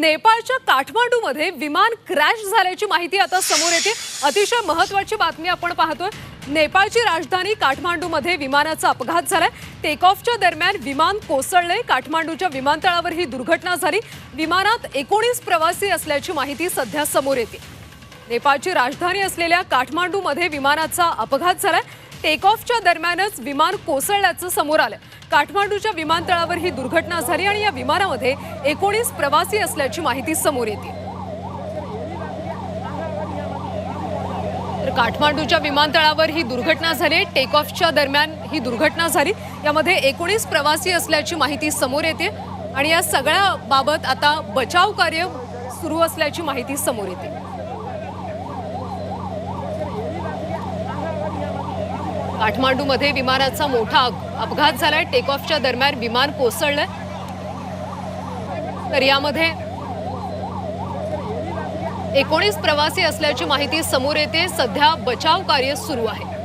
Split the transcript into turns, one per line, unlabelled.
नेपाळच्या काठमांडूमध्ये विमान क्रॅश झाल्याची माहिती आता समोर येते. अतिशय महत्वाची बातमी आपण पाहतोय. नेपाळची राजधानी काठमांडूमध्ये विमानाचा अपघात झालाय. टेक ऑफच्या दरम्यान विमान कोसळले काठमांडूच्या विमानतळावर ही दुर्घटना झाली. विमानात एकोणीस प्रवासी असल्याची माहिती सध्या समोर येते. नेपाळची राजधानी असलेल्या काठमांडूमध्ये विमानाचा अपघात झालाय. टेक ऑफच्या दरम्यानच विमान कोसळल्याचं समोर आलं काठमांडूच्या विमानतळावर ही दुर्घटना झाली आणि या विमानामध्ये एकोणीस प्रवासी असल्याची माहिती समोर येते. तर काठमांडूच्या विमानतळावर ही दुर्घटना झाली. टेक ऑफच्या दरम्यान ही दुर्घटना झाली. यामध्ये एकोणीस प्रवासी असल्याची माहिती समोर येते. आणि या सगळ्या बाबत आता बचाव कार्य सुरू असल्याची माहिती समोर येते. काठमांडूमध्ये विमानाचा मोठा अपघात झालाय. टेक ऑफच्या दरम्यान विमान कोसळलंय. तर यामध्ये एकोणीस प्रवासी असल्याची माहिती समोर येते. सध्या बचाव कार्य सुरू आहे.